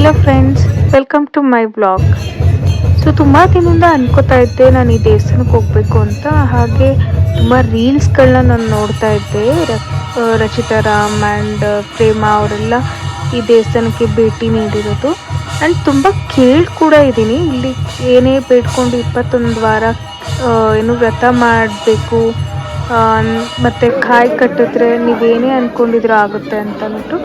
Hello friends welcome to my blog so ತುಂಬ ದಿನದಿಂದ ಅನ್ಕೋತಾ ಇದ್ದೆ ನಾನು ಈ ದೇವಸ್ಥಾನಕ್ಕೆ ಹೋಗಬೇಕು ಅಂತ. ಹಾಗೆ ತುಂಬ ರೀಲ್ಸ್ಗಳನ್ನ ನಾನು ನೋಡ್ತಾ ಇದ್ದೆ. ರಚಿತಾ ರಾಮ್ ಆ್ಯಂಡ್ ಪ್ರೇಮ ಅವರೆಲ್ಲ ಈ ದೇವಸ್ಥಾನಕ್ಕೆ ಭೇಟಿ ನೀಡಿರೋದು. ಆ್ಯಂಡ್ ತುಂಬ ಕೇಳಿ ಕೂಡ ಇದ್ದೀನಿ. ಇಲ್ಲಿ ಏನೇ ಬೇಡ್ಕೊಂಡು ಇಪ್ಪತ್ತೊಂದು ವಾರ ಏನು ವ್ರತ ಮಾಡಬೇಕು. ಮತ್ತು ಕಾಯಿ ಕಟ್ಟಿದ್ರೆ ನೀವೇನೇ ಅಂದ್ಕೊಂಡಿದ್ರು ಆಗುತ್ತೆ ಅಂತ ಅಂದ್ಬಿಟ್ಟು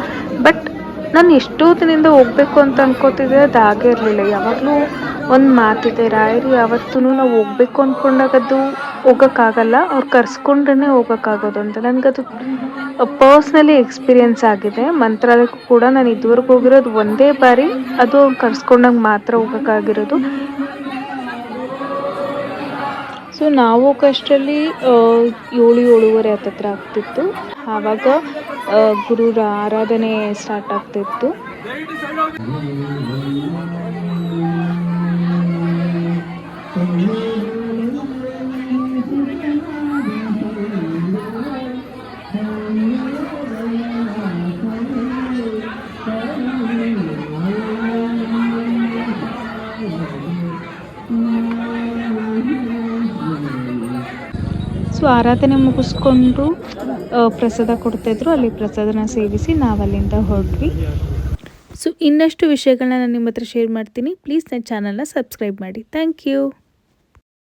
ಬಟ್ ನಾನು ಎಷ್ಟೋ ದಿನದಿಂದ ಹೋಗ್ಬೇಕು ಅಂತ ಅನ್ಕೋತಿದ್ದೆ, ಅದು ಆಗೇ ಇರಲಿಲ್ಲ. ಯಾವಾಗಲೂ ಒಂದು ಮಾತಿದೆ, ರಾಯರು ಯಾವತ್ತೂ ನಾವು ಹೋಗ್ಬೇಕು ಅಂದ್ಕೊಂಡಾಗದು ಹೋಗೋಕ್ಕಾಗಲ್ಲ. ಅವ್ರು ಕರ್ಸ್ಕೊಂಡ್ರೇ ಹೋಗೋಕ್ಕಾಗೋದು ಅಂತ. ನನಗದು ಪರ್ಸ್ನಲಿ ಎಕ್ಸ್ಪೀರಿಯೆನ್ಸ್ ಆಗಿದೆ. ಮಂತ್ರಾಲಯಕ್ಕೂ ಕೂಡ ನಾನು ಇದುವರೆಗೂ ಹೋಗಿರೋದು ಒಂದೇ ಬಾರಿ. ಅದು ಕರ್ಸ್ಕೊಂಡಾಗ ಮಾತ್ರ ಹೋಗೋಕ್ಕಾಗಿರೋದು. ಸೊ ನಾವು ಹೋಗೋಷ್ಟರಲ್ಲಿ ಏಳು ಏಳುವರೆ ಹತ್ತತ್ರ ಆಗ್ತಿತ್ತು. ಆವಾಗ ಗುರುರ ಆರಾಧನೆ ಸ್ಟಾರ್ಟ್ ಆಗ್ತಿತ್ತು. ಸೊ ಆರಾಧನೆ ಮುಗಿಸ್ಕೊಂಡು ಪ್ರಸಾದ ಕೊಡ್ತಾಯಿದ್ರು ಅಲ್ಲಿ ಪ್ರಸಾದನ ಸೇವಿಸಿ ನಾವು ಅಲ್ಲಿಂದ ಹೊರಟ್ವಿ. ಸೊ ಇನ್ನಷ್ಟು ವಿಷಯಗಳನ್ನ ನಾನು ನಿಮ್ಮ ಹತ್ರ ಶೇರ್ ಮಾಡ್ತೀನಿ. ಪ್ಲೀಸ್ ನನ್ನ ಚಾನಲ್ನ ಸಬ್ಸ್ಕ್ರೈಬ್ ಮಾಡಿ. Thank you